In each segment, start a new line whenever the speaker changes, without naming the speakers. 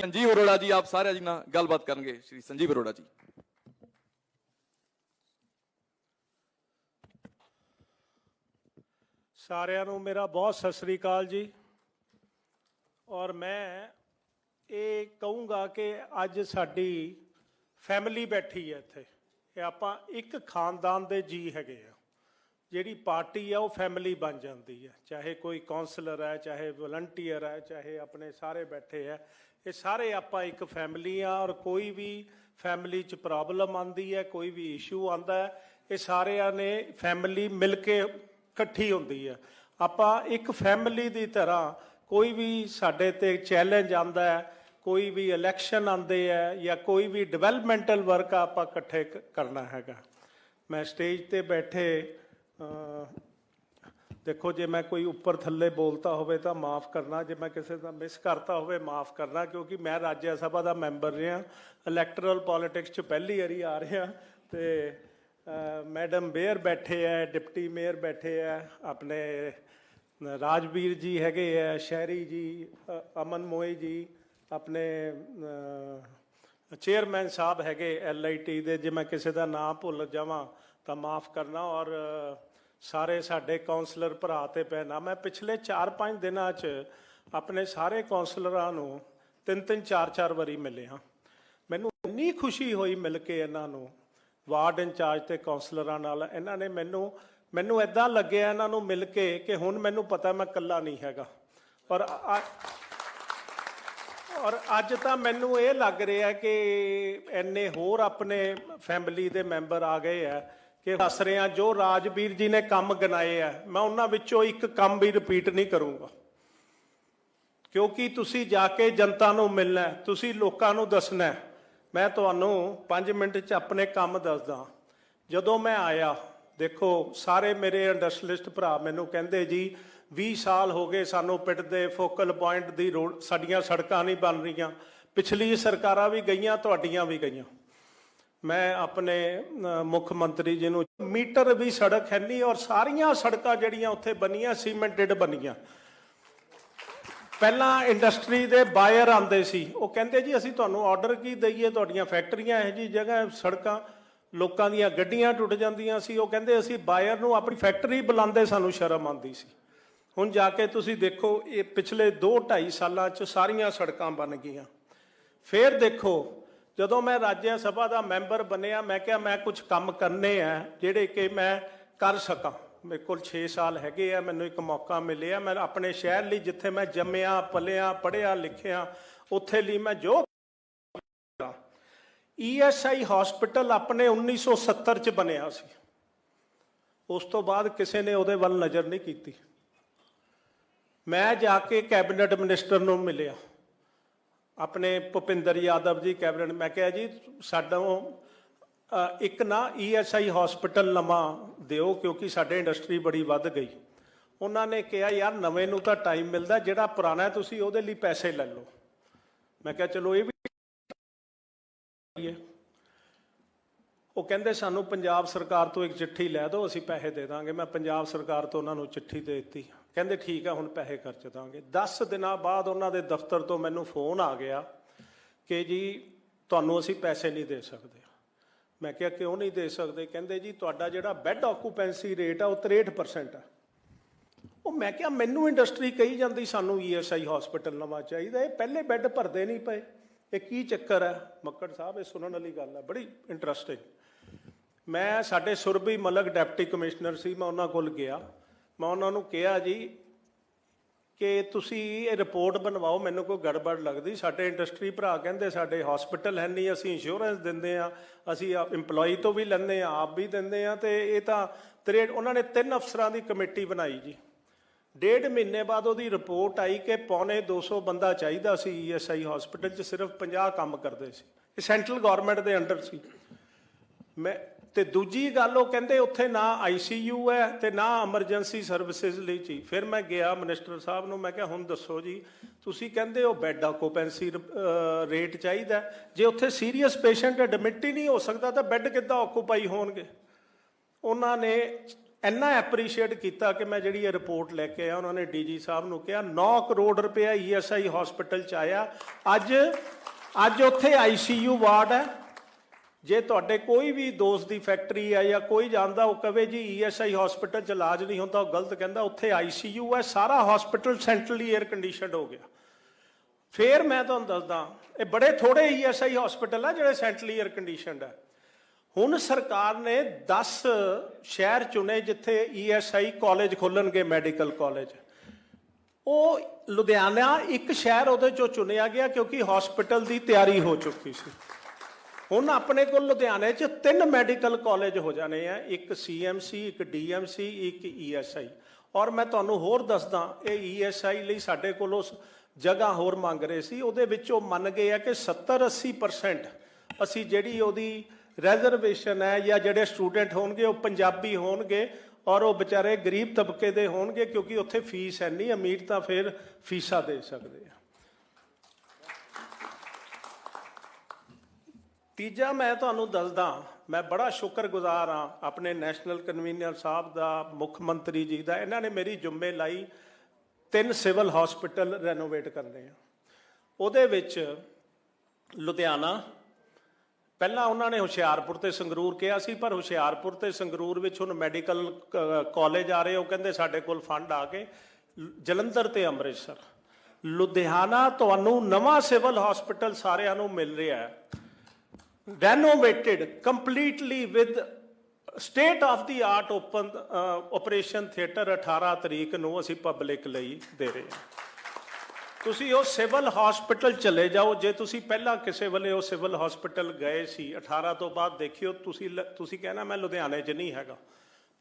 ਸੰਜੀਵ ਅਰੋੜਾ ਜੀ, ਆਪ ਸਾਰਿਆਂ ਜੀ ਨਾਲ ਗੱਲਬਾਤ ਕਰਨਗੇ, ਸ਼੍ਰੀ ਸੰਜੀਵ ਅਰੋੜਾ ਜੀ।
ਸਾਰਿਆਂ ਨੂੰ ਮੇਰਾ ਬਹੁਤ ਸਤਿ ਸ੍ਰੀ ਅਕਾਲ ਜੀ। ਔਰ ਮੈਂ ਇਹ ਕਹੂੰਗਾ ਕਿ ਅੱਜ ਸਾਡੀ ਫੈਮਿਲੀ ਬੈਠੀ ਹੈ ਇੱਥੇ। ਇਹ ਆਪਾਂ ਇੱਕ ਖਾਨਦਾਨ ਦੇ ਜੀ ਹੈਗੇ ਆ। ਜਿਹੜੀ ਪਾਰਟੀ ਆ, ਉਹ ਫੈਮਿਲੀ ਬਣ ਜਾਂਦੀ ਹੈ। ਚਾਹੇ ਕੋਈ ਕਾਉਂਸਲਰ ਹੈ, ਚਾਹੇ ਵਲੰਟੀਅਰ ਹੈ, ਚਾਹੇ ਆਪਣੇ ਸਾਰੇ ਬੈਠੇ ਆ ਇਹ ਸਾਰੇ ਆਪਾਂ ਇੱਕ ਫੈਮਿਲੀ ਆ ਔਰ ਕੋਈ ਵੀ ਫੈਮਿਲੀ 'ਚ ਪ੍ਰੋਬਲਮ ਆਂਦੀ ਹੈ, ਕੋਈ ਵੀ ਇਸ਼ੂ ਆਂਦਾ ਹੈ, ਇਹ ਸਾਰਿਆਂ ਨੇ ਫੈਮਿਲੀ ਮਿਲ ਕੇ ਇਕੱਠੀ ਹੁੰਦੀ ਹੈ। ਆਪਾਂ ਇੱਕ ਫੈਮਿਲੀ ਦੀ ਤਰ੍ਹਾਂ ਕੋਈ ਵੀ ਸਾਡੇ ਤੇ ਚੈਲੰਜ ਆਂਦਾ ਹੈ, ਕੋਈ ਵੀ ਇਲੈਕਸ਼ਨ ਆਂਦੇ ਹੈ ਜਾਂ ਕੋਈ ਵੀ ਡਿਵੈਲਪਮੈਂਟਲ ਵਰਕ ਆਪਾਂ ਇਕੱਠੇ ਕਰਨਾ ਹੈਗਾ। ਮੈਂ ਸਟੇਜ ਤੇ ਬੈਠੇ ਦੇਖੋ, ਜੇ ਮੈਂ ਕੋਈ ਉੱਪਰ ਥੱਲੇ ਬੋਲਤਾ ਹੋਵੇ ਤਾਂ ਮਾਫ ਕਰਨਾ, ਜੇ ਮੈਂ ਕਿਸੇ ਦਾ ਮਿਸ ਕਰਤਾ ਹੋਵੇ ਮਾਫ ਕਰਨਾ, ਕਿਉਂਕਿ ਮੈਂ ਰਾਜ ਸਭਾ ਦਾ ਮੈਂਬਰ ਰਿਹਾ ਇਲੈਕਟਰਲ ਪੋਲਿਟਿਕਸ 'ਚ ਪਹਿਲੀ ਵਾਰੀ ਆ ਰਿਹਾ ਤੇ ਮੈਡਮ ਮੇਅਰ ਬੈਠੇ ਐ, ਡਿਪਟੀ ਮੇਅਰ ਬੈਠੇ ਐ, ਆਪਣੇ ਰਾਜਵੀਰ ਜੀ ਹੈਗੇ ਐ, ਸ਼ਹਿਰੀ ਜੀ ਅਮਨ ਮੋਏ ਜੀ, ਆਪਣੇ ਚੇਅਰਮੈਨ ਸਾਹਿਬ ਹੈਗੇ ਐਲਆਈਟੀ ਦੇ, ਜੇ ਮੈਂ ਕਿਸੇ ਦਾ ਨਾਮ ਭੁੱਲ ਜਾਵਾਂ ਤਾਂ ਮਾਫ ਕਰਨਾ ਔਰ ਸਾਰੇ ਸਾਡੇ ਕਾਉਂਸਲਰ ਭਰਾ ਤੇ ਭੈਣਾਂ, ਮੈਂ ਪਿਛਲੇ 4-5 ਦਿਨਾਂ 'ਚ ਆਪਣੇ ਸਾਰੇ ਕਾਉਂਸਲਰਾਂ ਨੂੰ ਤਿੰਨ ਤਿੰਨ, ਚਾਰ ਚਾਰ ਵਾਰੀ ਮਿਲਿਆ। ਮੈਨੂੰ ਇੰਨੀ ਖੁਸ਼ੀ ਹੋਈ ਮਿਲ ਕੇ ਇਹਨਾਂ ਨੂੰ, ਵਾਰਡ ਇੰਚਾਰਜ ਤੇ ਕਾਉਂਸਲਰਾਂ ਨਾਲ। ਇਹਨਾਂ ਨੇ ਮੈਨੂੰ ਮੈਨੂੰ ਐਦਾਂ ਲੱਗਿਆ ਇਹਨਾਂ ਨੂੰ ਮਿਲ ਕੇ ਕਿ ਹੁਣ ਮੈਨੂੰ ਪਤਾ ਮੈਂ ਇਕੱਲਾ ਨਹੀਂ ਹੈਗਾ। ਔਰ ਔਰ ਅੱਜ ਤਾਂ ਮੈਨੂੰ ਇਹ ਲੱਗ ਰਿਹਾ ਕਿ ਐਨੇ ਹੋਰ ਆਪਣੇ ਫੈਮਿਲੀ ਦੇ ਮੈਂਬਰ ਆ ਗਏ ਆ। ਕਿ ਦੱਸ ਰਿਹਾ ਜੋ ਰਾਜਵੀਰ ਜੀ ਨੇ ਕੰਮ ਗਨਾਏ ਆ, ਮੈਂ ਉਹਨਾਂ ਵਿੱਚੋਂ ਇੱਕ ਕੰਮ ਵੀ ਰਿਪੀਟ ਨਹੀਂ ਕਰੂੰਗਾ। ਕਿਉਂਕਿ ਤੁਸੀਂ ਜਾ ਕੇ ਜਨਤਾ ਨੂੰ ਮਿਲਣਾ ਤੁਸੀਂ ਲੋਕਾਂ ਨੂੰ ਦੱਸਣਾ ਮੈਂ ਤੁਹਾਨੂੰ 5 ਮਿੰਟ 'ਚ ਆਪਣੇ ਕੰਮ ਦੱਸਦਾ ਜਦੋਂ ਮੈਂ ਆਇਆ, ਦੇਖੋ, ਸਾਰੇ ਮੇਰੇ ਇੰਡਸਟਰੀਲਿਸਟ ਭਰਾ ਮੈਨੂੰ ਕਹਿੰਦੇ ਜੀ 20 ਸਾਲ ਹੋ ਗਏ ਸਾਨੂੰ ਪਿੰਡ ਦੇ ਫੋਕਲ ਪੁਆਇੰਟ ਦੀ ਰੋਡ ਸਾਡੀਆਂ ਸੜਕਾਂ ਨਹੀਂ ਬਣ ਰਹੀਆਂ। ਪਿਛਲੀ ਸਰਕਾਰਾਂ ਵੀ ਗਈਆਂ, ਤੁਹਾਡੀਆਂ ਵੀ ਗਈਆਂ। ਮੈਂ ਆਪਣੇ ਮੁੱਖ ਮੰਤਰੀ ਜੀ ਨੂੰ ਮੀਟਰ ਵੀ ਸੜਕ ਹੈ ਨਹੀਂ ਔਰ ਸਾਰੀਆਂ ਸੜਕਾਂ ਜਿਹੜੀਆਂ ਉੱਥੇ ਬਣੀਆਂ ਸੀਮੈਂਟਡ ਬਣੀਆਂ ਪਹਿਲਾਂ ਇੰਡਸਟਰੀ ਦੇ ਬਾਇਰ ਆਉਂਦੇ ਸੀ। ਉਹ ਕਹਿੰਦੇ ਜੀ, ਅਸੀਂ ਤੁਹਾਨੂੰ ਆਰਡਰ ਕੀ ਦਈਏ? ਤੁਹਾਡੀਆਂ ਫੈਕਟਰੀਆਂ ਇਹੋ ਜੀ ਜਗ੍ਹਾ, ਸੜਕਾਂ, ਲੋਕਾਂ ਦੀਆਂ ਗੱਡੀਆਂ ਟੁੱਟ ਜਾਂਦੀਆਂ ਸੀ। ਉਹ ਕਹਿੰਦੇ ਅਸੀਂ ਬਾਇਰ ਨੂੰ ਆਪਣੀ ਫੈਕਟਰੀ ਬੁਲਾਉਂਦੇ, ਸਾਨੂੰ ਸ਼ਰਮ ਆਉਂਦੀ ਸੀ। ਹੁਣ ਜਾ ਕੇ ਤੁਸੀਂ ਦੇਖੋ, ਇਹ ਪਿਛਲੇ 2 2.5 ਸਾਲਾਂ 'ਚ ਸਾਰੀਆਂ ਸੜਕਾਂ ਬਣ ਗਈਆਂ। ਫੇਰ ਦੇਖੋ ਜਦੋਂ ਮੈਂ ਰਾਜ ਸਭਾ ਦਾ ਮੈਂਬਰ ਬਣਿਆ, ਮੈਂ ਕਿਹਾ ਮੈਂ ਕੁਝ ਕੰਮ ਕਰਨੇ ਆ ਜਿਹੜੇ ਕਿ ਮੈਂ ਕਰ ਸਕਾਂ। ਮੇਰੇ ਕੋਲ 6 ਸਾਲ ਹੈਗੇ ਆ, ਮੈਨੂੰ ਇੱਕ ਮੌਕਾ ਮਿਲਿਆ। ਮੈਂ ਆਪਣੇ ਸ਼ਹਿਰ ਲਈ ਜਿੱਥੇ ਮੈਂ ਜੰਮਿਆ ਪਲਿਆ ਪੜਿਆ ਲਿਖਿਆ, ਉੱਥੇ ਲਈ ਮੈਂ ਜੋ ਈਐਸਆਈ ਹਸਪੀਟਲ ਆਪਣੇ 1970 ਚ ਬਣਿਆ ਸੀ। ਉਸ ਤੋਂ ਬਾਅਦ ਕਿਸੇ ਨੇ ਉਹਦੇ ਵੱਲ ਨਜ਼ਰ ਨਹੀਂ ਕੀਤੀ। ਮੈਂ ਜਾ ਕੇ ਕੈਬਨਿਟ ਮਿਨਿਸਟਰ ਨੂੰ ਮਿਲਿਆ। ਆਪਣੇ ਭੁਪਿੰਦਰ ਯਾਦਵ ਜੀ, ਕੈਬਨਿਟ, ਮੈਂ ਕਿਹਾ ਜੀ, ਸਾਡਾ ਇੱਕ ਨਾ ਈਐਸਆਈ ਹਸਪੀਟਲ ਨਵਾਂ ਦਿਓ, ਕਿਉਂਕਿ ਸਾਡੇ ਇੰਡਸਟਰੀ ਬੜੀ ਵੱਧ ਗਈ। ਉਹਨਾਂ ਨੇ ਕਿਹਾ, ਯਾਰ, ਨਵੇਂ ਨੂੰ ਤਾਂ ਟਾਈਮ ਮਿਲਦਾ, ਜਿਹੜਾ ਪੁਰਾਣਾ ਤੁਸੀਂ ਉਹਦੇ ਲਈ ਪੈਸੇ ਲੈ ਲਓ। ਮੈਂ ਕਿਹਾ, ਚਲੋ, ਇਹ ਵੀ ਉਹ ਕਹਿੰਦੇ, ਸਾਨੂੰ ਪੰਜਾਬ ਸਰਕਾਰ ਤੋਂ ਇੱਕ ਚਿੱਠੀ ਲੈ ਦਿਓ, ਅਸੀਂ ਪੈਸੇ ਦੇ ਦਾਂਗੇ। ਮੈਂ ਪੰਜਾਬ ਸਰਕਾਰ ਤੋਂ ਉਹਨਾਂ ਨੂੰ ਚਿੱਠੀ ਦੇ ਦਿੱਤੀ। ਕਹਿੰਦੇ ਠੀਕ ਹੈ ਹੁਣ ਪੈਸੇ ਖਰਚ ਦਾਂਗੇ। 10 ਦਿਨਾਂ ਬਾਅਦ ਉਹਨਾਂ ਦੇ ਦਫ਼ਤਰ ਤੋਂ ਮੈਨੂੰ ਫੋਨ ਆ ਗਿਆ ਕਿ ਜੀ ਤੁਹਾਨੂੰ ਅਸੀਂ ਪੈਸੇ ਨਹੀਂ ਦੇ ਸਕਦੇ। ਮੈਂ ਕਿਹਾ, ਕਿਉਂ ਨਹੀਂ ਦੇ ਸਕਦੇ? ਕਹਿੰਦੇ ਜੀ, ਤੁਹਾਡਾ ਜਿਹੜਾ ਬੈੱਡ ਆਕੂਪੈਂਸੀ ਰੇਟ ਆ, ਉਹ 63% ਆ। ਉਹ ਮੈਂ ਕਿਹਾ, ਮੈਨੂੰ ਇੰਡਸਟਰੀ ਕਹੀ ਜਾਂਦੀ, ਸਾਨੂੰ ਈਐਸਆਈ ਹਸਪੀਟਲ ਨਵਾਂ ਚਾਹੀਦਾ। ਇਹ ਪਹਿਲੇ ਬੈੱਡ ਭਰਦੇ ਨਹੀਂ ਪਏ। ਇਹ ਕੀ ਚੱਕਰ ਹੈ ਮੱਕੜ ਸਾਹਿਬ, ਇਹ ਸੁਣਨ ਵਾਲੀ ਗੱਲ ਹੈ ਬੜੀ ਇੰਟਰਸਟਿੰਗ ਮੈਂ, ਸਾਡੇ ਸੁਰਭੀ ਮਲਕ ਡਿਪਟੀ ਕਮਿਸ਼ਨਰ ਸੀ, ਮੈਂ ਉਹਨਾਂ ਕੋਲ ਗਿਆ। ਮੈਂ ਉਹਨਾਂ ਨੂੰ ਕਿਹਾ ਜੀ ਕਿ ਤੁਸੀਂ ਇਹ ਰਿਪੋਰਟ ਬਣਵਾਓ, ਮੈਨੂੰ ਕੋਈ ਗੜਬੜ ਲੱਗਦੀ। ਸਾਡੇ ਇੰਡਸਟਰੀ ਭਰਾ ਕਹਿੰਦੇ, ਸਾਡੇ ਹਸਪੀਟਲ ਹੈ ਨਹੀਂ, ਅਸੀਂ ਇੰਸ਼ੋਰੈਂਸ ਦਿੰਦੇ ਆ ਅਸੀਂ ਆਪ EMPLOYE ਤੋਂ ਵੀ ਲੈਂਦੇ ਆ ਆਪ ਵੀ ਦਿੰਦੇ ਆ ਤੇ ਇਹ ਤਾਂ ਤਰੇ ਉਹਨਾਂ ਨੇ ਤਿੰਨ ਅਫਸਰਾਂ ਦੀ ਕਮੇਟੀ ਬਣਾਈ ਜੀ। ਡੇਢ ਮਹੀਨੇ ਬਾਅਦ ਉਹਦੀ ਰਿਪੋਰਟ ਆਈ ਕਿ ਪੌਣੇ 200 ਬੰਦਾ ਚਾਹੀਦਾ ਸੀ ਈਐਸਆਈ ਹਸਪੀਟਲ 'ਚ, ਸਿਰਫ 50 ਕੰਮ ਕਰਦੇ ਸੀ। ਇਹ ਸੈਂਟਰਲ ਗਵਰਨਮੈਂਟ ਦੇ ਅੰਡਰ ਸੀ। ਮੈਂ ਤੇ ਦੂਜੀ ਗੱਲ ਉਹ ਕਹਿੰਦੇ ਉੱਥੇ ਨਾ ਆਈਸੀਯੂ ਹੈ ਤੇ ਨਾ ਐਮਰਜੈਂਸੀ ਸਰਵਿਸਿਜ਼ ਲਈ ਚੀ ਫਿਰ ਮੈਂ ਗਿਆ ਮਿਨਿਸਟਰ ਸਾਹਿਬ ਨੂੰ, ਮੈਂ ਕਿਹਾ, ਹੁਣ ਦੱਸੋ ਜੀ, ਤੁਸੀਂ ਕਹਿੰਦੇ ਉਹ ਬੈੱਡ ਆਕੂਪੈਂਸੀ ਰੇਟ ਚਾਹੀਦਾ ਜੇ ਉੱਥੇ ਸੀਰੀਅਸ ਪੇਸ਼ੈਂਟ ਐਡਮਿਟ ਹੀ ਨਹੀਂ ਹੋ ਸਕਦਾ, ਤਾਂ ਬੈੱਡ ਕਿੱਦਾਂ ਆਕੂਪਾਈ ਹੋਣਗੇ? ਉਹਨਾਂ ਨੇ ਇੰਨਾ ਐਪਰੀਸ਼ੀਏਟ ਕੀਤਾ ਕਿ ਮੈਂ ਜਿਹੜੀ ਇਹ ਰਿਪੋਰਟ ਲੈ ਕੇ ਆਇਆ, ਉਹਨਾਂ ਨੇ ਡੀਜੀ ਸਾਹਿਬ ਨੂੰ ਕਿਹਾ 9 ਕਰੋੜ ਰੁਪਇਆ ਈਐਸਆਈ ਹਸਪੀਟਲ ਚ ਆਇਆ। ਅੱਜ ਅੱਜ ਉੱਥੇ ਆਈਸੀਯੂ ਵਾਰਡ ਹੈ। ਜੇ ਤੁਹਾਡੇ ਕੋਈ ਵੀ ਦੋਸਤ ਦੀ ਫੈਕਟਰੀ ਹੈ ਜਾਂ ਕੋਈ ਜਾਣਦਾ, ਉਹ ਕਵੇ ਜੀ ਈਐਸਆਈ ਹਸਪੀਟਲ ਚ ਇਲਾਜ ਨਹੀਂ ਹੁੰਦਾ, ਉਹ ਗਲਤ ਕਹਿੰਦਾ, ਉੱਥੇ ਆਈਸੀਯੂ ਹੈ, ਸਾਰਾ ਹਸਪੀਟਲ ਸੈਂਟਰਲੀ 에ਅਰ ਕੰਡੀਸ਼ਨਡ ਹੋ ਗਿਆ। ਫੇਰ ਮੈਂ ਤੁਹਾਨੂੰ ਦੱਸਦਾ, ਇਹ ਬੜੇ ਥੋੜੇ ਈਐਸਆਈ ਹਸਪੀਟਲ ਆ ਜਿਹੜੇ ਸੈਂਟਰਲੀ 에ਅਰ ਕੰਡੀਸ਼ਨਡ ਹੈ ਹੁਣ ਸਰਕਾਰ ਨੇ 10 ਸ਼ਹਿਰ ਚੁਣੇ ਜਿੱਥੇ ਈਐਸਆਈ ਕਾਲਜ ਖੋਲਣਗੇ ਮੈਡੀਕਲ ਕਾਲਜ ਉਹ ਲੁਧਿਆਣਾ ਇੱਕ ਸ਼ਹਿਰ ਉਹਦੇ ਚੋਂ ਚੁਣਿਆ ਗਿਆ ਕਿਉਂਕਿ ਹਸਪੀਟਲ ਦੀ ਤਿਆਰੀ ਹੋ ਚੁੱਕੀ ਸੀ। ਹੁਣ ਆਪਣੇ ਕੋਲ ਲੁਧਿਆਣੇ 'ਚ ਤਿੰਨ ਮੈਡੀਕਲ ਕਾਲਜ ਹੋ ਜਾਣੇ ਆ, ਇੱਕ ਸੀਐਮਸੀ ਇੱਕ ਡੀਐਮਸੀ ਇੱਕ ਈਐਸਆਈ ਔਰ ਮੈਂ ਤੁਹਾਨੂੰ ਹੋਰ ਦੱਸਦਾ, ਇਹ ਈਐਸਆਈ ਲਈ ਸਾਡੇ ਕੋਲ ਉਸ ਜਗ੍ਹਾ ਹੋਰ ਮੰਗ ਰਹੇ ਸੀ, ਉਹਦੇ ਵਿੱਚ ਉਹ ਮੰਨ ਗਏ ਆ ਕਿ 70 80% ਅਸੀਂ ਜਿਹੜੀ ਉਹਦੀ ਰਿਜ਼ਰਵੇਸ਼ਨ ਹੈ ਜਾਂ ਜਿਹੜੇ ਸਟੂਡੈਂਟ ਹੋਣਗੇ, ਉਹ ਪੰਜਾਬੀ ਹੋਣਗੇ ਔਰ ਉਹ ਵਿਚਾਰੇ ਗਰੀਬ ਤਬਕੇ ਦੇ ਹੋਣਗੇ ਕਿਉਂਕਿ ਉੱਥੇ ਫੀਸ ਹੈ ਨਹੀਂ ਅਮੀਰ ਤਾਂ ਫਿਰ ਫੀਸਾਂ ਦੇ ਸਕਦੇ ਆ। ਤੀਜਾ ਮੈਂ ਤੁਹਾਨੂੰ ਦੱਸਦਾ, ਮੈਂ ਬੜਾ ਸ਼ੁਕਰਗੁਜ਼ਾਰ ਹਾਂ ਆਪਣੇ ਨੈਸ਼ਨਲ ਕਨਵੀਨਰ ਸਾਹਿਬ ਦਾ, ਮੁੱਖ ਮੰਤਰੀ ਜੀ ਦਾ, ਇਹਨਾਂ ਨੇ ਮੇਰੀ ਜੁੰਮੇ ਲਾਈ, ਤਿੰਨ ਸਿਵਲ ਹਸਪੀਟਲ ਰੈਨੋਵੇਟ ਕਰਨੇ ਆ। ਉਹਦੇ ਵਿੱਚ ਲੁਧਿਆਣਾ, ਪਹਿਲਾਂ ਉਹਨਾਂ ਨੇ ਹੁਸ਼ਿਆਰਪੁਰ ਤੇ ਸੰਗਰੂਰ ਕਿਹਾ ਸੀ, ਪਰ ਹੁਸ਼ਿਆਰਪੁਰ ਤੇ ਸੰਗਰੂਰ ਵਿੱਚ ਹੁਣ ਮੈਡੀਕਲ ਕਾਲਜ ਆ ਰਹੇ, ਉਹ ਕਹਿੰਦੇ ਸਾਡੇ ਕੋਲ ਫੰਡ ਆ ਗਏ ਜਲੰਧਰ ਤੇ ਅੰਮ੍ਰਿਤਸਰ। ਲੁਧਿਆਣਾ ਤੁਹਾਨੂੰ ਨਵਾਂ ਸਿਵਲ ਹਸਪੀਟਲ ਸਾਰਿਆਂ ਨੂੰ ਮਿਲ ਰਿਹਾ ਹੈ। Renovated completely with state of the art open uh, theatre theater 18 ਤਰੀਕ ਨੂੰ ਅਸੀਂ ਪਬਲਿਕ ਲਈ ਦੇ ਰਹੇ ਹਾਂ ਤੁਸੀਂ ਉਹ ਸਿਵਲ ਹਸਪੀਟਲ ਚਲੇ ਜਾਓ ਜੇ ਤੁਸੀਂ ਪਹਿਲਾਂ ਕਿਸੇ ਵੇਲੇ ਉਹ ਸਿਵਲ ਹਸਪੀਟਲ ਗਏ ਸੀ 18 ਤੋਂ ਬਾਅਦ ਦੇਖਿਓ ਤੁਸੀਂ ਲ- ਤੁਸੀਂ ਕਹਿਣਾ ਮੈਂ ਲੁਧਿਆਣੇ 'ਚ ਨਹੀਂ ਹੈਗਾ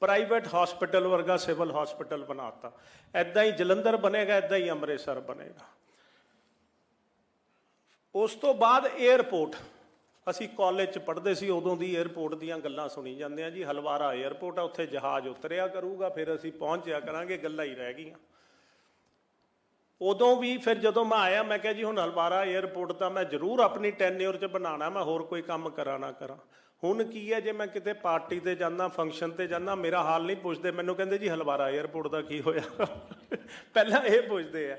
ਪ੍ਰਾਈਵੇਟ ਹਸਪੀਟਲ ਵਰਗਾ ਸਿਵਲ ਹਸਪੀਟਲ ਬਣਾਤਾ ਐਦਾਂ ਹੀ ਜਲੰਧਰ ਬਣੇਗਾ ਐਦਾਂ ਹੀ ਅੰਮ੍ਰਿਤਸਰ ਬਣੇਗਾ ਉਸ ਤੋਂ ਬਾਅਦ 에ਅਰਪੋਰਟ ਅਸੀਂ ਕਾਲਜ 'ਚ ਪੜ੍ਹਦੇ ਸੀ, ਉਦੋਂ ਦੀ 에어ਪੋਰਟ ਦੀਆਂ ਗੱਲਾਂ ਸੁਣੀ ਜਾਂਦੇ ਆ ਜੀ। ਹਲਵਾਰਾ 에어ਪੋਰਟ ਆ, ਉੱਥੇ ਜਹਾਜ਼ ਉਤਰਿਆ ਕਰੂਗਾ, ਫਿਰ ਅਸੀਂ ਪਹੁੰਚਿਆ ਕਰਾਂਗੇ, ਗੱਲਾਂ ਹੀ ਰਹਿ ਗਈਆਂ। ਉਦੋਂ ਵੀ ਫਿਰ ਜਦੋਂ ਮੈਂ ਆਇਆ, ਮੈਂ ਕਿਹਾ ਜੀ, ਹੁਣ ਹਲਵਾਰਾ 에어ਪੋਰਟ ਦਾ ਮੈਂ ਜ਼ਰੂਰ ਆਪਣੀ ਟੈਨਿਓਰ 'ਚ ਬਣਾਣਾ ਮੈਂ ਹੋਰ ਕੋਈ ਕੰਮ ਕਰਾਂ ਨਾ ਕਰਾਂ। ਹੁਣ ਕੀ ਹੈ, ਜੇ ਮੈਂ ਕਿਤੇ ਪਾਰਟੀ ਤੇ ਜਾਂਦਾ ਫੰਕਸ਼ਨ ਤੇ ਜਾਂਦਾ, ਮੇਰਾ ਹਾਲ ਨਹੀਂ ਪੁੱਛਦੇ। ਮੈਨੂੰ ਕਹਿੰਦੇ ਜੀ, ਹਲਵਾਰਾ 에어ਪੋਰਟ ਦਾ ਕੀ ਹੋਇਆ? ਪਹਿਲਾਂ ਇਹ ਪੁੱਛਦੇ ਆ,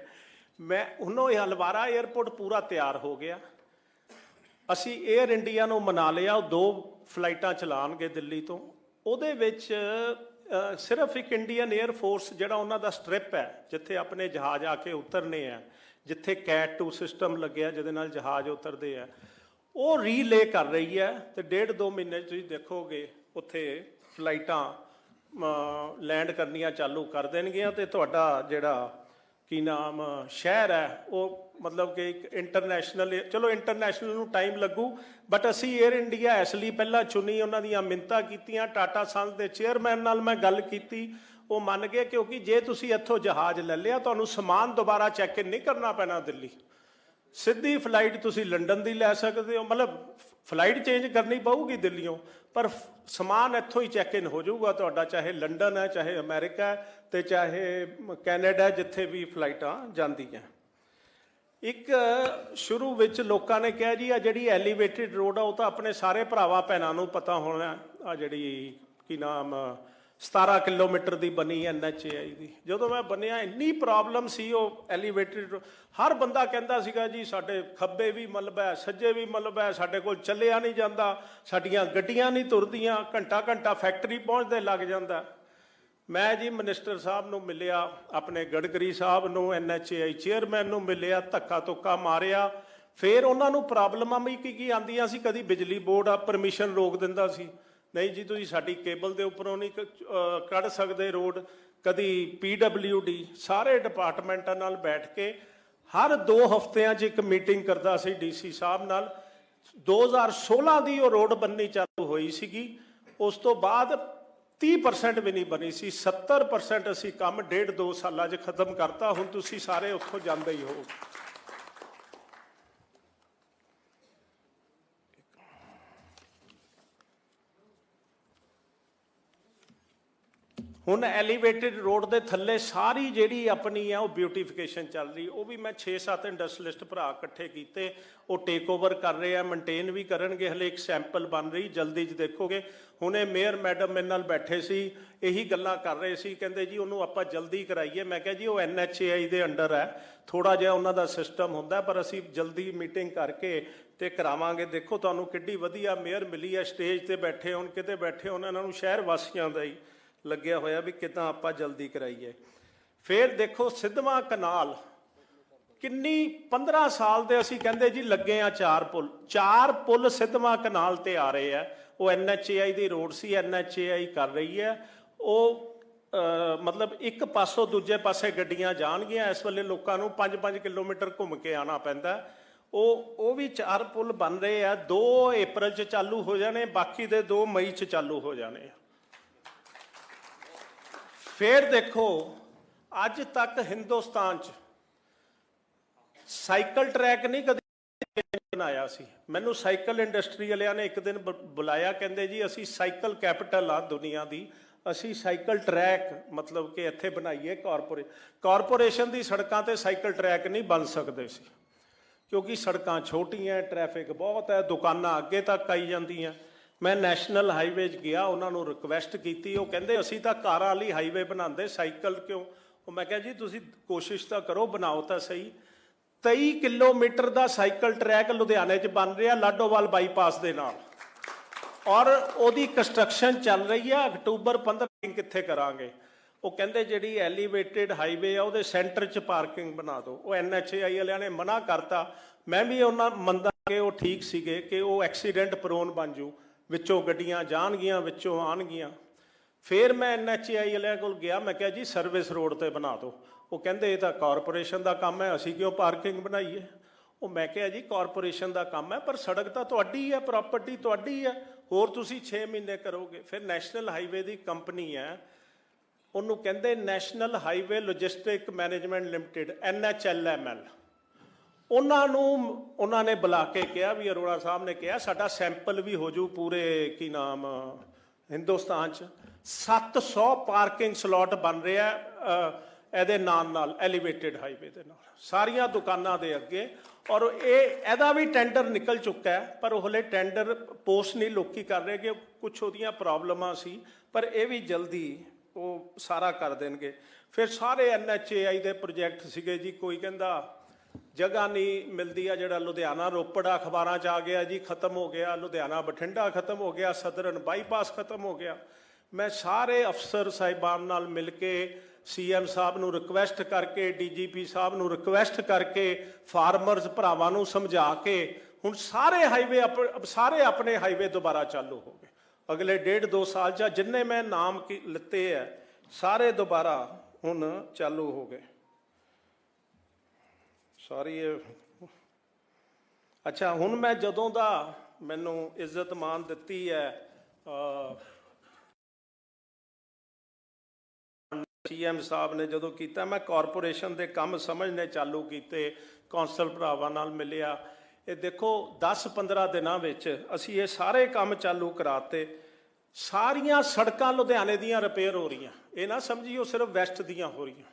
ਮੈਂ ਉਹਨੋਂ ਇਹ ਹਲਵਾਰਾ 에어ਪੋਰਟ ਪੂਰਾ ਤਿਆਰ ਹੋ ਗਿਆ। ਅਸੀਂ 에ਅਰ ਇੰਡੀਆ ਨੂੰ ਮਨਾ ਲਿਆ, ਉਹ ਦੋ ਫਲਾਈਟਾਂ ਚਲਾਣਗੇ ਦਿੱਲੀ ਤੋਂ। ਉਹਦੇ ਵਿੱਚ ਸਿਰਫ ਇੱਕ ਇੰਡੀਅਨ 에ਅਰ ਫੋਰਸ ਜਿਹੜਾ ਉਹਨਾਂ ਦਾ ਸਟ੍ਰਿਪ ਹੈ, ਜਿੱਥੇ ਆਪਣੇ ਜਹਾਜ਼ ਆ ਕੇ ਉਤਰਨੇ ਆ, ਜਿੱਥੇ ਕੈਟ 2 ਸਿਸਟਮ ਲੱਗਿਆ ਜਿਹਦੇ ਨਾਲ ਜਹਾਜ਼ ਉਤਰਦੇ ਆ। ਉਹ ਰੀਲੇ ਕਰ ਰਹੀ ਹੈ ਤੇ ਡੇਢ ਦੋ ਮਹੀਨੇ ਤੁਸੀਂ ਦੇਖੋਗੇ, ਉੱਥੇ ਫਲਾਈਟਾਂ ਲੈਂਡ ਕਰਨੀਆਂ ਚਾਲੂ ਕਰ ਦੇਣਗੀਆਂ ਤੇ ਤੁਹਾਡਾ ਜਿਹੜਾ ਕੀ ਨਾਮ, ਸ਼ਹਿਰ ਹੈ, ਉਹ ਮਤਲਬ ਕਿ ਇੱਕ ਇੰਟਰਨੈਸ਼ਨਲ ਚਲੋ ਇੰਟਰਨੈਸ਼ਨਲ ਨੂੰ ਟਾਈਮ ਲੱਗੂ ਬਟ ਅਸੀਂ 에ਅਰ ਇੰਡੀਆ ਇਸ ਲਈ ਪਹਿਲਾਂ ਚੁਣੀ, ਉਹਨਾਂ ਦੀਆਂ ਮਿੰਤਾ ਕੀਤੀਆਂ ਟਾਟਾ ਸੰਸ ਦੇ ਚੇਅਰਮੈਨ ਨਾਲ ਮੈਂ ਗੱਲ ਕੀਤੀ, ਉਹ ਮੰਨ ਗਏ, ਕਿਉਂਕਿ ਜੇ ਤੁਸੀਂ ਇੱਥੋਂ ਜਹਾਜ਼ ਲੈ ਲਿਆ, ਤੁਹਾਨੂੰ ਸਮਾਨ ਦੁਬਾਰਾ ਚੈੱਕ ਇਨ ਨਹੀਂ ਕਰਨਾ ਪੈਣਾ ਦਿੱਲੀ। ਸਿੱਧੀ ਫਲਾਈਟ ਤੁਸੀਂ ਲੰਡਨ ਦੀ ਲੈ ਸਕਦੇ ਹੋ। ਮਤਲਬ ਫਲਾਈਟ ਚੇਂਜ ਕਰਨੀ ਪਊਗੀ ਦਿੱਲੀੋਂ ਪਰ ਸਮਾਨ ਇੱਥੋਂ ਹੀ ਚੈੱਕ ਇਨ ਹੋ ਜਾਊਗਾ ਤੁਹਾਡਾ, ਚਾਹੇ ਲੰਡਨ ਹੈ, ਚਾਹੇ ਅਮਰੀਕਾ ਹੈ ਤੇ ਚਾਹੇ ਕੈਨੇਡਾ, ਜਿੱਥੇ ਵੀ ਫਲਾਈਟਾਂ ਜਾਂਦੀਆਂ। ਇੱਕ ਸ਼ੁਰੂ ਵਿੱਚ ਲੋਕਾਂ ਨੇ ਕਿਹਾ ਜੀ ਆ ਜਿਹੜੀ ਐਲੀਵੇਟਿਡ ਰੋਡ ਆ, ਉਹ ਤਾਂ ਆਪਣੇ ਸਾਰੇ ਭਰਾਵਾਂ, ਭੈਣਾਂ ਨੂੰ ਪਤਾ ਹੋਣਾ ਆ ਜਿਹੜੀ ਕੀ ਨਾਮ 17 ਕਿਲੋਮੀਟਰ ਦੀ ਬਣੀ ਐਨਐਚਏਆਈ ਦੀ। ਜਦੋਂ ਮੈਂ ਬਣਿਆ ਇੰਨੀ ਪ੍ਰੋਬਲਮ ਸੀ ਉਹ ਐਲੀਵੇਟਡ ਹਰ ਬੰਦਾ ਕਹਿੰਦਾ ਸੀਗਾ ਜੀ, ਸਾਡੇ ਖੱਬੇ ਵੀ ਮਲਬਾ ਹੈ, ਸੱਜੇ ਵੀ ਮਲਬਾ ਹੈ, ਸਾਡੇ ਕੋਲ ਚੱਲਿਆ ਨਹੀਂ ਜਾਂਦਾ, ਸਾਡੀਆਂ ਗੱਡੀਆਂ ਨਹੀਂ ਤੁਰਦੀਆਂ, ਘੰਟਾ ਘੰਟਾ ਫੈਕਟਰੀ ਪਹੁੰਚਦੇ ਲੱਗ ਜਾਂਦਾ। ਮੈਂ ਜੀ ਮਿਨਿਸਟਰ ਸਾਹਿਬ ਨੂੰ ਮਿਲਿਆ, ਆਪਣੇ ਗਡਕਰੀ ਸਾਹਿਬ ਨੂੰ, ਐਨਐਚਏਆਈ ਚੇਅਰਮੈਨ ਨੂੰ ਮਿਲਿਆ, ਧੱਕਾ ਤੁੱਕਾ ਮਾਰਿਆ। ਫਿਰ ਉਹਨਾਂ ਨੂੰ ਪ੍ਰੋਬਲਮਾਂ ਵੀ ਕੀ ਕੀ ਆਂਦੀਆਂ ਸੀ, ਕਦੀ ਬਿਜਲੀ ਬੋਰਡ ਆ ਪਰਮਿਸ਼ਨ ਰੋਕ ਦਿੰਦਾ ਸੀ। ਨਹੀਂ ਜੀ, ਤੁਸੀਂ ਸਾਡੀ ਕੇਬਲ ਦੇ ਉੱਪਰੋਂ ਨਹੀਂ ਕੱਢ ਸਕਦੇ ਰੋਡ, ਕਦੀ ਪੀਡਬਲਯੂਡੀ ਸਾਰੇ ਡਿਪਾਰਟਮੈਂਟਾਂ ਨਾਲ ਬੈਠ ਕੇ ਹਰ 2 ਹਫ਼ਤਿਆਂ 'ਚ ਇੱਕ ਮੀਟਿੰਗ ਕਰਦਾ ਸੀ ਡੀਸੀ ਸਾਹਿਬ ਨਾਲ। 2016 ਦੀ ਉਹ ਰੋਡ ਬੰਨੀ ਚਾਲੂ ਹੋਈ ਸੀਗੀ। ਉਸ ਤੋਂ ਬਾਅਦ 30% ਵੀ ਨਹੀਂ ਬਣੀ ਸੀ 70% ਅਸੀਂ ਕੰਮ ਡੇਢ ਦੋ ਸਾਲਾਂ 'ਚ ਖਤਮ ਕਰਤਾ। ਹੁਣ ਤੁਸੀਂ ਸਾਰੇ ਉੱਥੋਂ ਜਾਂਦੇ ਹੀ ਹੋ। ਹੁਣ ਐਲੀਵੇਟਿਡ ਰੋਡ ਦੇ ਥੱਲੇ ਸਾਰੀ ਜਿਹੜੀ ਆਪਣੀ ਆ, ਉਹ ਬਿਊਟੀਫਿਕੇਸ਼ਨ ਚੱਲ ਰਹੀ। ਉਹ ਵੀ ਮੈਂ 6-7 ਇੰਡਸਟਰੀਲਿਸਟ ਭਰਾ ਇਕੱਠੇ ਕੀਤੇ। ਉਹ ਟੇਕ ਓਵਰ ਕਰ ਰਹੇ ਆ ਮੇਨਟੇਨ ਵੀ ਕਰਨਗੇ। ਹਲੇ ਇੱਕ ਸੈਂਪਲ ਬਣ ਰਹੀ, ਜਲਦੀ ਚ ਦੇਖੋਗੇ। ਹੁਣੇ ਮੇਅਰ ਮੈਡਮ ਮੇਰੇ ਨਾਲ ਬੈਠੇ ਸੀ, ਇਹੀ ਗੱਲਾਂ ਕਰ ਰਹੇ ਸੀ। ਕਹਿੰਦੇ ਜੀ, ਉਹਨੂੰ ਆਪਾਂ ਜਲਦੀ ਕਰਾਈਏ। ਮੈਂ ਕਿਹਾ ਜੀ, ਉਹ ਐਨਐਚਏਆਈ ਦੇ ਅੰਡਰ ਹੈ। ਥੋੜਾ ਜਿਹਾ ਉਹਨਾਂ ਦਾ ਸਿਸਟਮ ਹੁੰਦਾ, ਪਰ ਅਸੀਂ ਜਲਦੀ ਮੀਟਿੰਗ ਕਰਕੇ ਤੇ ਕਰਾਵਾਂਗੇ। ਦੇਖੋ ਤੁਹਾਨੂੰ ਕਿੱਡੀ ਵਧੀਆ ਮੇਅਰ ਮਿਲੀ ਹੈ ਸਟੇਜ ਤੇ ਬੈਠੇ ਹੋਣ, ਕਿਤੇ ਬੈਠੇ ਹੋਣ, ਇਹਨਾਂ ਨੂੰ ਸ਼ਹਿਰ ਵਾਸੀਆਂ ਦਾ ਹੀ। ਲੱਗਿਆ ਹੋਇਆ ਵੀ ਕਿਦਾਂ ਆਪਾਂ ਜਲਦੀ ਕਰਾਈਏ। ਫਿਰ ਦੇਖੋ ਸਿੱਧਵਾਂ ਕਨਾਲ। ਕਿੰਨੀ 15 ਸਾਲ ਦੇ ਅਸੀਂ ਕਹਿੰਦੇ ਜੀ ਲੱਗੇ ਆ ਚਾਰ ਪੁਲ। ਚਾਰ ਪੁਲ ਸਿੱਧਵਾਂ ਕਨਾਲ ਤੇ ਆ ਰਹੇ ਆ। ਉਹ ਐਨਐਚਏਆਈ ਦੀ ਰੋਡ ਸੀ ਐਨਐਚਏਆਈ ਕਰ ਰਹੀ ਹੈ। ਉਹ ਮਤਲਬ ਇੱਕ ਪਾਸੋਂ ਦੂਜੇ ਪਾਸੇ ਗੱਡੀਆਂ ਜਾਣਗੀਆਂ। ਇਸ ਵੇਲੇ ਲੋਕਾਂ ਨੂੰ 5-5 ਕਿਲੋਮੀਟਰ ਘੁੰਮ ਕੇ ਆਣਾ ਪੈਂਦਾ। ਉਹ ਉਹ ਵੀ ਚਾਰ ਪੁਲ ਬਣ ਰਹੇ ਆ। 2 ਅਪ੍ਰੈਲ ਚ ਚਾਲੂ ਹੋ ਜਾਣੇ, ਬਾਕੀ ਦੇ 2 ਮਈ ਚ ਚਾਲੂ ਹੋ ਜਾਣੇ ਆ। ਫੇਰ ਦੇਖੋ, ਅੱਜ ਤੱਕ ਹਿੰਦੁਸਤਾਨ ਚ ਸਾਈਕਲ ਟਰੈਕ ਨਹੀਂ ਕਦੇ ਬਣਾਇਆ ਸੀ। ਮੈਨੂੰ ਸਾਈਕਲ ਇੰਡਸਟਰੀ ਵਾਲਿਆਂ ਨੇ ਇੱਕ ਦਿਨ ਬ- ਬੁਲਾਇਆ, ਕਹਿੰਦੇ ਜੀ, ਅਸੀਂ ਸਾਈਕਲ ਕੈਪੀਟਲ ਆ ਦੁਨੀਆ ਦੀ, ਅਸੀਂ ਸਾਈਕਲ ਟਰੈਕ, ਮਤਲਬ ਕਿ ਇੱਥੇ ਬਣਾਈਏ ਕਾਰਪੋਰੇ, ਕਾਰਪੋਰੇਸ਼ਨ ਦੀ ਸੜਕਾਂ ਤੇ ਸਾਈਕਲ ਟਰੈਕ ਨਹੀਂ ਬਣ ਸਕਦੇ ਸੀ। ਕਿਉਂਕਿ ਸੜਕਾਂ ਛੋਟੀਆਂ, ਟ੍ਰੈਫਿਕ ਬਹੁਤ ਹੈ, ਦੁਕਾਨਾਂ ਅੱਗੇ ਤੱਕ ਆਈ ਜਾਂਦੀਆਂ। ਮੈਂ ਨੈਸ਼ਨਲ ਹਾਈਵੇ 'ਚ ਗਿਆ, ਉਹਨਾਂ ਨੂੰ ਰਿਕਵੈਸਟ ਕੀਤੀ, ਉਹ ਕਹਿੰਦੇ ਅਸੀਂ ਤਾਂ ਕਾਰਾਂ ਵਾਲੀ ਹਾਈਵੇ ਬਣਾਉਂਦੇ, ਸਾਈਕਲ ਕਿਉਂ? ਉਹ ਮੈਂ ਕਿਹਾ ਜੀ, ਤੁਸੀਂ ਕੋਸ਼ਿਸ਼ ਤਾਂ ਕਰੋ, ਬਣਾਓ ਤਾਂ ਸਹੀ। 23 ਕਿਲੋਮੀਟਰ ਦਾ ਸਾਈਕਲ ਟਰੈਕ ਲੁਧਿਆਣੇ 'ਚ ਬਣ ਰਿਹਾ, ਲਾਡੋਵਾਲ ਬਾਈਪਾਸ ਦੇ ਨਾਲ। ਔਰ ਉਹਦੀ ਕੰਸਟਰਕਸ਼ਨ ਚੱਲ ਰਹੀ ਆ, ਅਕਤੂਬਰ 15 ਕਿੱਥੇ ਕਰਾਂਗੇ? ਉਹ ਕਹਿੰਦੇ ਜਿਹੜੀ ਐਲੀਵੇਟਿਡ ਹਾਈਵੇ ਆ, ਉਹਦੇ ਸੈਂਟਰ 'ਚ ਪਾਰਕਿੰਗ ਬਣਾ ਦਿਓ। ਉਹ ਐਨਐਚਏਆਈ ਵਾਲਿਆਂ ਨੇ ਮਨਾ ਕਰਤਾ। ਮੈਂ ਵੀ ਉਹਨਾਂ ਮੰਨਦਾ ਕਿ ਉਹ ਠੀਕ ਸੀਗੇ, ਕਿ ਉਹ ਐਕਸੀਡੈਂਟ ਪ੍ਰੋਨ ਬਣ ਜੂ ਵਿੱਚੋਂ ਗੱਡੀਆਂ ਜਾਣਗੀਆਂ, ਵਿੱਚੋਂ ਆਣਗੀਆਂ ਫਿਰ ਮੈਂ ਐਨਐਚਏਆਈ ਵਾਲਿਆਂ ਕੋਲ ਗਿਆ, ਮੈਂ ਕਿਹਾ ਜੀ ਸਰਵਿਸ ਰੋਡ ਤੇ ਬਣਾ ਦਿਓ। ਉਹ ਕਹਿੰਦੇ ਇਹ ਤਾਂ ਕਾਰਪੋਰੇਸ਼ਨ ਦਾ ਕੰਮ ਹੈ, ਅਸੀਂ ਕਿਉਂ ਪਾਰਕਿੰਗ ਬਣਾਈਏ? ਉਹ ਮੈਂ ਕਿਹਾ ਜੀ ਕਾਰਪੋਰੇਸ਼ਨ ਦਾ ਕੰਮ ਹੈ, ਪਰ ਸੜਕ ਤਾਂ ਤੁਹਾਡੀ ਹੈ ਪ੍ਰਾਪਰਟੀ ਤੁਹਾਡੀ ਹੈ, ਹੋਰ ਤੁਸੀਂ 6 ਮਹੀਨੇ ਕਰੋਗੇ। ਫਿਰ ਨੈਸ਼ਨਲ ਹਾਈਵੇ ਦੀ ਕੰਪਨੀ ਹੈ, ਉਹਨੂੰ ਕਹਿੰਦੇ national highway logistic management limited NHLML. ਉਹਨਾਂ ਨੂੰ, ਉਹਨਾਂ ਨੇ ਬੁਲਾ ਕੇ ਕਿਹਾ ਵੀ ਅਰੋੜਾ ਸਾਹਿਬ ਨੇ ਕਿਹਾ, ਸਾਡਾ ਸੈਂਪਲ ਵੀ ਹੋ ਜੂ ਪੂਰੇ, ਕੀ ਨਾਮ, ਹਿੰਦੁਸਤਾਨ ਚ। 700 ਪਾਰਕਿੰਗ ਸਲੋਟ ਬਣ ਰਿਹਾ ਇਹਦੇ ਨਾਲ ਨਾਲ, ਐਲੀਵੇਟਿਡ ਹਾਈਵੇ ਦੇ ਨਾਲ। ਸਾਰੀਆਂ ਦੁਕਾਨਾਂ ਦੇ ਅੱਗੇ। ਔਰ ਇਹ, ਇਹਦਾ ਵੀ ਟੈਂਡਰ ਨਿਕਲ ਚੁੱਕਾ ਹੈ, ਪਰ ਉਹ ਹਲੇ ਟੈਂਡਰ ਪੋਸਟ ਨਹੀਂ ਲੋਕੀ ਕਰ ਰਹੇ ਕਿ ਕੁਝ ਉਹਦੀਆਂ ਪ੍ਰੋਬਲਮਾਂ ਸੀ, ਪਰ ਇਹ ਵੀ ਜਲਦੀ ਉਹ ਸਾਰਾ ਕਰ ਦੇਣਗੇ। ਫਿਰ ਸਾਰੇ ਐਨਐਚਏਆਈ ਦੇ ਪ੍ਰੋਜੈਕਟ ਸੀਗੇ ਜੀ, ਕੋਈ ਕਹਿੰਦਾ ਜਗ੍ਹਾ ਨਹੀਂ ਮਿਲਦੀ ਆ ਜਿਹੜਾ ਲੁਧਿਆਣਾ ਰੋਪੜ ਅਖਬਾਰਾਂ 'ਚ ਆ ਗਿਆ ਜੀ, ਖਤਮ ਹੋ ਗਿਆ। ਲੁਧਿਆਣਾ ਬਠਿੰਡਾ ਖਤਮ ਹੋ ਗਿਆ, ਸਦਰਨ ਬਾਈਪਾਸ ਖਤਮ ਹੋ ਗਿਆ। ਮੈਂ ਸਾਰੇ ਅਫਸਰ ਸਾਹਿਬਾਨ ਨਾਲ ਮਿਲ ਕੇ ਸੀਐਮ ਸਾਹਿਬ ਨੂੰ ਰਿਕਵੈਸਟ ਕਰਕੇ, ਡੀਜੀਪੀ ਸਾਹਿਬ ਨੂੰ ਰਿਕਵੈਸਟ ਕਰਕੇ ਫਾਰਮਰਸ ਭਰਾਵਾਂ ਨੂੰ ਸਮਝਾ ਕੇ, ਹੁਣ ਸਾਰੇ ਹਾਈਵੇ ਆਪ- ਸਾਰੇ ਆਪਣੇ ਹਾਈਵੇ ਦੁਬਾਰਾ ਚਾਲੂ ਹੋ ਗਏ। ਅਗਲੇ ਡੇਢ ਦੋ ਸਾਲ ਚ ਜਿੰਨੇ ਮੈਂ ਨਾਮ ਕੀ- ਲਿੱਤੇ ਐ ਸਾਰੇ ਦੁਬਾਰਾ ਹੁਣ ਚਾਲੂ ਹੋ ਗਏ। ਸਾਰੀ ਇਹ ਅੱਛਾ, ਹੁਣ ਮੈਂ ਜਦੋਂ ਦਾ ਮੈਨੂੰ ਇੱਜ਼ਤ ਮਾਨ ਦਿੱਤੀ ਹੈ ਸੀਐਮ ਸਾਹਿਬ ਨੇ ਜਦੋਂ ਕੀਤਾ, ਮੈਂ ਕਾਰਪੋਰੇਸ਼ਨ ਦੇ ਕੰਮ ਸਮਝਨੇ ਚਾਲੂ ਕੀਤੇ ਕੌਂਸਲ ਭਰਾਵਾਂ ਨਾਲ ਮਿਲਿਆ। ਇਹ ਦੇਖੋ 10-15 ਦਿਨਾਂ ਵਿੱਚ ਅਸੀਂ ਇਹ ਸਾਰੇ ਕੰਮ ਚਾਲੂ ਕਰਾਤੇ। ਸਾਰੀਆਂ ਸੜਕਾਂ ਲੁਧਿਆਣੇ ਦੀਆਂ ਰਿਪੇਅਰ ਹੋ ਰਹੀਆਂ। ਇਹ ਨਾ ਸਮਝੀਓ ਸਿਰਫ ਵੈਸਟ ਦੀਆਂ ਹੋ ਰਹੀਆਂ,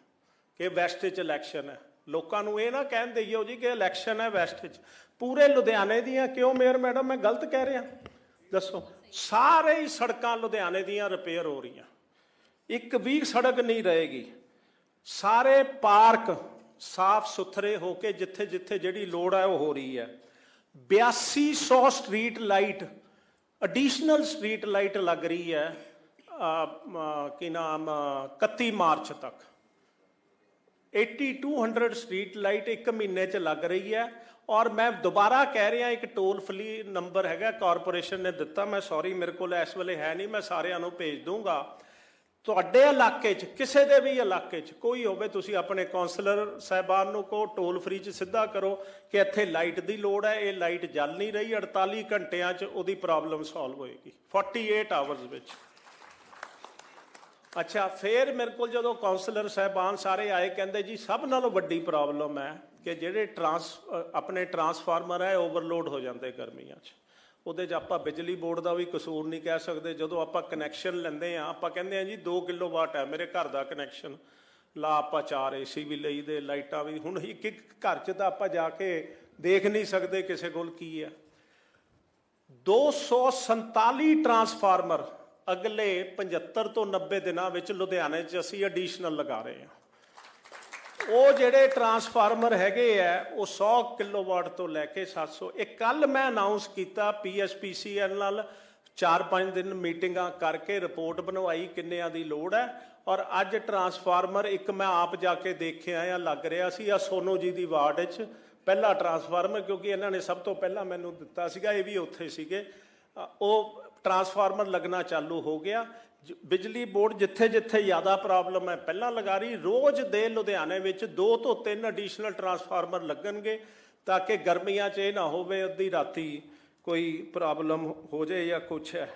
ਕਿ ਵੈਸਟ 'ਚ ਇਲੈਕਸ਼ਨ ਹੈ। ਲੋਕਾਂ ਨੂੰ ਇਹ ਨਾ ਕਹਿਣ ਦੇਈਓ ਜੀ ਕਿ ਇਲੈਕਸ਼ਨ ਹੈ ਵੈਸਟ 'ਚ। ਪੂਰੇ ਲੁਧਿਆਣੇ ਦੀਆਂ ਕਿਉਂ ਮੇਅਰ ਮੈਡਮ ਮੈਂ ਗਲਤ ਕਹਿ ਰਿਹਾ। ਦੱਸੋ। ਸਾਰੇ ਹੀ ਸੜਕਾਂ ਲੁਧਿਆਣੇ ਦੀਆਂ ਰਿਪੇਅਰ ਹੋ ਰਹੀਆਂ। ਇੱਕ ਵੀ ਸੜਕ ਨਹੀਂ ਰਹੇਗੀ। ਸਾਰੇ ਪਾਰਕ ਸਾਫ਼ ਸੁਥਰੇ ਹੋ ਕੇ ਜਿੱਥੇ ਜਿੱਥੇ ਜਿਹੜੀ ਲੋੜ ਹੈ ਉਹ ਹੋ ਰਹੀ ਹੈ। 8200 street light additional street light ਲੱਗ ਰਹੀ ਹੈ ਕੀ ਨਾਮ ਅਹ, 31 ਮਾਰਚ ਤੱਕ। 8200 ਸਟਰੀਟ ਲਾਈਟ ਇੱਕ ਮਹੀਨੇ ਚ ਲੱਗ ਰਹੀ ਹੈ ਔਰ ਮੈਂ ਦੁਬਾਰਾ ਕਹਿ ਰਿਹਾ, ਇੱਕ ਟੋਲ ਫਰੀ ਨੰਬਰ ਹੈਗਾ ਕਾਰਪੋਰੇਸ਼ਨ ਨੇ ਦਿੱਤਾ। ਮੈਂ ਸੌਰੀ ਮੇਰੇ ਕੋਲ ਇਸ ਵੇਲੇ ਹੈ ਨਹੀਂ, ਮੈਂ ਸਾਰਿਆਂ ਨੂੰ ਭੇਜ ਦੂੰਗਾ। ਤੁਹਾਡੇ ਇਲਾਕੇ 'ਚ, ਕਿਸੇ ਦੇ ਵੀ ਇਲਾਕੇ 'ਚ ਕੋਈ ਹੋਵੇ, ਤੁਸੀਂ ਆਪਣੇ ਕਾਉਂਸਲਰ ਸਹਿਬਾਨ ਨੂੰ ਕਹੋ ਟੋਲ ਫਰੀ 'ਚ ਸਿੱਧਾ ਕਰੋ ਕਿ ਇੱਥੇ ਲਾਈਟ ਦੀ ਲੋੜ ਹੈ। ਇਹ ਲਾਈਟ ਜਲ ਨਹੀਂ ਰਹੀ 48 ਘੰਟਿਆਂ 'ਚ ਉਹਦੀ ਪ੍ਰੋਬਲਮ ਸੋਲਵ ਹੋਏਗੀ। 48 ਆਵਰਸ ਵਿੱਚ। ਅੱਛਾ, ਫਿਰ ਮੇਰੇ ਕੋਲ ਜਦੋਂ ਕਾਉਂਸਲਰ ਸਹਿਬਾਨ ਸਾਰੇ ਆਏ, ਕਹਿੰਦੇ ਜੀ, ਸਭ ਨਾਲੋਂ ਵੱਡੀ ਪ੍ਰੋਬਲਮ ਹੈ ਕਿ ਜਿਹੜੇ ਟਰਾਂਸ ਆਪਣੇ ਟਰਾਂਸਫਾਰਮਰ ਹੈ ਓਵਰਲੋਡ ਹੋ ਜਾਂਦੇ ਗਰਮੀਆਂ 'ਚ। ਉਹਦੇ 'ਚ ਆਪਾਂ ਬਿਜਲੀ ਬੋਰਡ ਦਾ ਵੀ ਕਸੂਰ ਨਹੀਂ ਕਹਿ ਸਕਦੇ। ਜਦੋਂ ਆਪਾਂ ਕਨੈਕਸ਼ਨ ਲੈਂਦੇ ਆ ਆਪਾਂ ਕਹਿੰਦੇ ਆ ਜੀ 2 ਕਿਲੋਵਾਟ ਹੈ ਮੇਰੇ ਘਰ ਦਾ ਕਨੈਕਸ਼ਨ ਲਾ ਆਪਾਂ ਚਾਰ ਏਸੀ ਵੀ ਲਈ ਦੇ, ਲਾਈਟਾਂ ਵੀ। ਹੁਣ ਇੱਕ ਇੱਕ ਘਰ 'ਚ ਤਾਂ ਆਪਾਂ ਜਾ ਕੇ ਦੇਖ ਨਹੀਂ ਸਕਦੇ ਕਿਸੇ ਕੋਲ ਕੀ ਹੈ। 247 ਟਰਾਂਸਫਾਰਮਰ ਅਗਲੇ 75 ਤੋਂ 90 ਦਿਨਾਂ ਵਿੱਚ ਲੁਧਿਆਣੇ 'ਚ ਅਸੀਂ ਐਡੀਸ਼ਨਲ ਲਗਾ ਰਹੇ ਹਾਂ। ਉਹ ਜਿਹੜੇ ਟਰਾਂਸਫਾਰਮਰ ਹੈਗੇ ਆ, ਉਹ 100 ਕਿਲੋਵਾਟ ਤੋਂ ਲੈ ਕੇ 700 ਇਹ ਕੱਲ ਮੈਂ ਅਨਾਉਂਸ ਕੀਤਾ ਪੀਐਸਪੀਸੀਐਲ ਨਾਲ 4-5 ਦਿਨ ਮੀਟਿੰਗਾਂ ਕਰਕੇ ਰਿਪੋਰਟ ਬਣਵਾਈ ਕਿੰਨਿਆਂ ਦੀ ਲੋੜ ਹੈ। ਔਰ ਅੱਜ ਟਰਾਂਸਫਾਰਮਰ ਇੱਕ ਮੈਂ ਆਪ ਜਾ ਕੇ ਦੇਖਿਆ ਆ ਲੱਗ ਰਿਹਾ ਸੀ ਆ ਸੋਨੋ ਜੀ ਦੀ ਵਾਰਡ ਵਿੱਚ ਪਹਿਲਾ ਟਰਾਂਸਫਾਰਮਰ ਕਿਉਂਕਿ ਇਹਨਾਂ ਨੇ ਸਭ ਤੋਂ ਪਹਿਲਾਂ ਮੈਨੂੰ ਦਿੱਤਾ ਸੀਗਾ, ਇਹ ਵੀ ਉੱਥੇ ਸੀਗੇ। ਉਹ ਟਰਾਂਸਫਾਰਮਰ ਲੱਗਣਾ ਚਾਲੂ ਹੋ ਗਿਆ। ਜ- ਬਿਜਲੀ ਬੋਰਡ ਜਿੱਥੇ ਜਿੱਥੇ ਜ਼ਿਆਦਾ ਪ੍ਰੋਬਲਮ ਹੈ, ਪਹਿਲਾਂ ਲਗਾ ਰਹੀ, ਰੋਜ਼ ਦੇ ਲੁਧਿਆਣੇ ਵਿੱਚ ਦੋ ਤੋਂ ਤਿੰਨ ਐਡੀਸ਼ਨਲ ਟਰਾਂਸਫਾਰਮਰ ਲੱਗਣਗੇ ਤਾਂ ਕਿ ਗਰਮੀਆਂ 'ਚ ਇਹ ਨਾ ਹੋਵੇ, ਅੱਧੀ ਰਾਤੀ ਕੋਈ ਪ੍ਰੋਬਲਮ ਹੋ ਜਾਏ ਜਾਂ ਕੁਛ ਹੈ।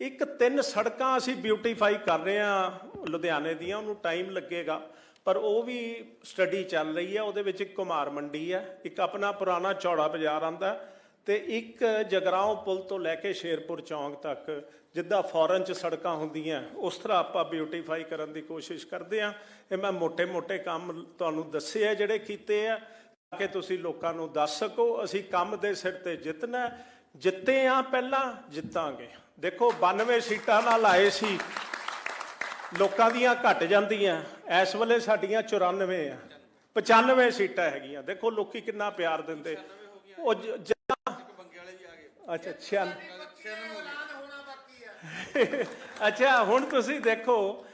ਇੱਕ ਤਿੰਨ ਸੜਕਾਂ ਅਸੀਂ ਬਿਊਟੀਫਾਈ ਕਰ ਰਹੇ ਹਾਂ ਲੁਧਿਆਣੇ ਦੀਆਂ, ਉਹਨੂੰ ਟਾਈਮ ਲੱਗੇਗਾ, ਪਰ ਉਹ ਵੀ ਸਟੱਡੀ ਚੱਲ ਰਹੀ ਹੈ, ਉਹਦੇ ਵਿੱਚ ਇੱਕ ਕੁਮਾਰ ਮੰਡੀ ਹੈ, ਇੱਕ ਆਪਣਾ ਪੁਰਾਣਾ ਚੌੜਾ ਬਾਜ਼ਾਰ ਆਂਦਾ ਤੇ ਇੱਕ ਜਗਰਾਉਂ ਪੁਲ ਤੋਂ ਲੈ ਕੇ ਸ਼ੇਰਪੁਰ ਚੌਂਕ ਤੱਕ, ਜਿੱਦਾਂ ਫੌਰਨ ਚ ਸੜਕਾਂ ਹੁੰਦੀਆਂ, ਉਸ ਤਰ੍ਹਾਂ ਆਪਾਂ ਬਿਊਟੀਫਾਈ ਕਰਨ ਦੀ ਕੋਸ਼ਿਸ਼ ਕਰਦੇ ਆ ਇਹ ਮੈਂ ਮੋਟੇ ਮੋਟੇ ਕੰਮ ਤੁਹਾਨੂੰ ਦੱਸੇ ਆ ਜਿਹੜੇ ਕੀਤੇ ਆ, ਤਾਂ ਕਿ ਤੁਸੀਂ ਲੋਕਾਂ ਨੂੰ ਦੱਸ ਸਕੋ, ਅਸੀਂ ਕੰਮ ਦੇ ਸਿਰ ਤੇ ਜਿੱਤਣਾ ਜਿੱਤੇ ਆ ਪਹਿਲਾਂ, ਜਿੱਤਾਂਗੇ। ਦੇਖੋ 92 ਸੀਟਾਂ ਨਾਲ ਆਏ ਸੀ। ਲੋਕਾਂ ਦੀਆਂ ਘਟ ਜਾਂਦੀਆਂ, ਇਸ ਵੇਲੇ ਸਾਡੀਆਂ 94 ਆ। 95 ਸੀਟਾਂ ਹੈਗੀਆਂ। ਦੇਖੋ, ਲੋਕੀ ਕਿੰਨਾ ਪਿਆਰ ਦਿੰਦੇ। ਉਹ ਅੱਛਾ 96 ਅੱਛਾ ਹੁਣ ਤੁਸੀਂ ਦੇਖੋ।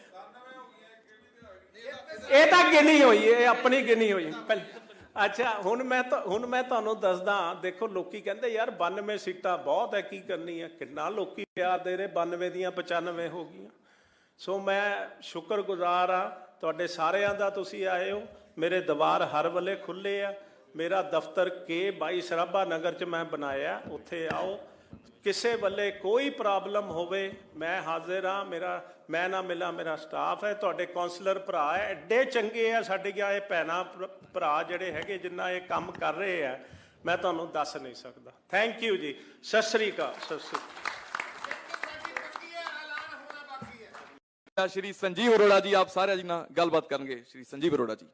ਇਹ ਤਾਂ ਗਿਣੀ ਹੋਈ ਇਹ ਆਪਣੀ ਗਿਣੀ ਹੋਈ। ਪਹਿਲ- ਅੱਛਾ ਹੁਣ ਮੈਂ ਤਾਂ ਹੁਣ ਮੈਂ ਤੁਹਾਨੂੰ ਦੱਸਦਾ ਦੇਖੋ ਲੋਕੀ ਕਹਿੰਦੇ ਯਾਰ 92 ਸੀਟਾਂ ਬਹੁਤ ਹੈ ਕੀ ਕਰਨੀ ਹੈ? ਕਿੰਨਾ ਲੋਕੀ ਪਿਆਰ ਦੇ ਰਹੇ 92 ਦੀਆਂ 95 ਹੋ ਗਈਆਂ। ਸੋ ਮੈਂ ਸ਼ੁਕਰਗੁਜ਼ਾਰ ਆ ਤੁਹਾਡੇ ਸਾਰਿਆਂ ਦਾ ਤੁਸੀਂ ਆਏ ਹੋ। ਮੇਰੇ ਦਵਾਰ ਹਰ ਵੇਲੇ ਖੁੱਲੇ ਆ। ਮੇਰਾ ਦਫ਼ਤਰ ਕੇ 22 ਸਰਾਭਾ ਨਗਰ ਚ ਮੈਂ ਬਣਾਇਆ, ਉੱਥੇ ਆਓ। ਕਿਸੇ ਵੱਲੇ ਕੋਈ ਪ੍ਰੋਬਲਮ ਹੋਵੇ, ਮੈਂ ਹਾਜ਼ਰ ਹਾਂ, ਮੇਰਾ, ਮੈਂ ਨਾ ਮਿਲਾਂ, ਮੇਰਾ ਸਟਾਫ ਹੈ, ਤੁਹਾਡੇ ਕਾਉਂਸਲਰ ਭਰਾ ਹੈ, ਐਡੇ ਚੰਗੇ ਆ ਸਾਡੇ ਗਿਆ, ਇਹ ਭੈਣਾ ਭਰਾ ਜਿਹੜੇ ਹੈਗੇ, ਜਿੰਨਾ ਇਹ ਕੰਮ ਕਰ ਰਹੇ ਆ, ਮੈਂ ਤੁਹਾਨੂੰ ਦੱਸ ਨਹੀਂ ਸਕਦਾ। ਥੈਂਕ ਯੂ ਜੀ। ਸਤਿ ਸ੍ਰੀ ਅਕਾਲ, ਸਤਿ ਸ੍ਰੀ ਅਕਾਲ।
ਸ਼੍ਰੀ ਸੰਜੀਵ ਅਰੋੜਾ ਜੀ, ਆਪ ਸਾਰਿਆਂ ਜੀ ਨਾਲ ਗੱਲਬਾਤ ਕਰਨਗੇ, ਸ਼੍ਰੀ ਸੰਜੀਵ ਅਰੋੜਾ ਜੀ।